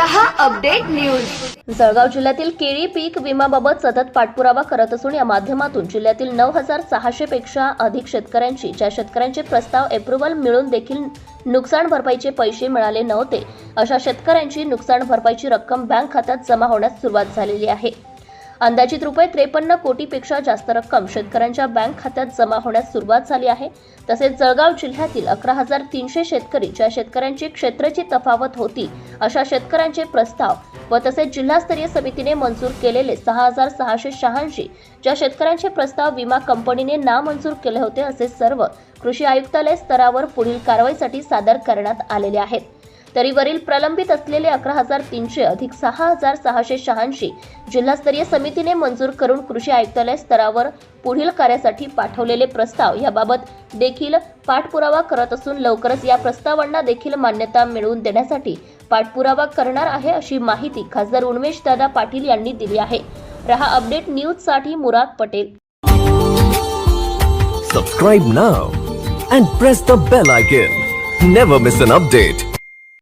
News. Jalgaon जिल्ह्यातील केळी पीक विम्याबाबत सतत पाठपुरावा करत असून या माध्यमातून जिल्ह्यातील नऊ हजार सहाशे पेक्षा अधिक शेतकऱ्यांची ज्या शेतकऱ्यांचे प्रस्ताव अप्रुव्हल मिळून देखील नुकसान भरपाईचे पैसे मिळाले नव्हते अशा शेतकऱ्यांची नुकसान भरपाईची रक्कम बँक खात्यात जमा होण्यास सुरुवात झालेली आहे. अंदाजित रुपये त्रेपन्न कोटीपेक्षा जास्त रक्कम शेतकऱ्यांच्या बँक खात्यात जमा होण्यास सुरुवात झाली आहे. तसेच जळगाव जिल्ह्यातील अकरा हजार तीनशे शेतकरी ज्या शेतकऱ्यांची क्षेत्राची तफावत होती अशा शेतकऱ्यांचे प्रस्ताव व तसेच जिल्हास्तरीय समितीने मंजूर केलेले सहा हजार सहाशे शहाऐंशी ज्या शेतकऱ्यांचे प्रस्ताव विमा कंपनीने नामंजूर केले होते असे सर्व कृषी आयुक्तालय स्तरावर पुढील कारवाईसाठी सादर करण्यात आलेले आहेत. तरी वरील प्रलंबित असलेले अकरा हजार तीनशे अधिक सहा हजार सहाशे शहाऐंशी जिल्हास्तरीय समितीने मंजूर करून कृषी आयुक्तालय स्तरावर पुढील कार्यासाठी पाठवलेले प्रस्ताव याबाबत देखील पाठपुरावा करत असून लवकरच या प्रस्तावांना देखील मान्यता मिळवून देण्यासाठी पाठपुरावा करणार आहे अशी माहिती खासदार उन्मेश दादा पाटील यांनी दिली आहे. रहा अपडेट न्यूजसाठी Murad Patel. Subscribe now and press the bell icon never miss an update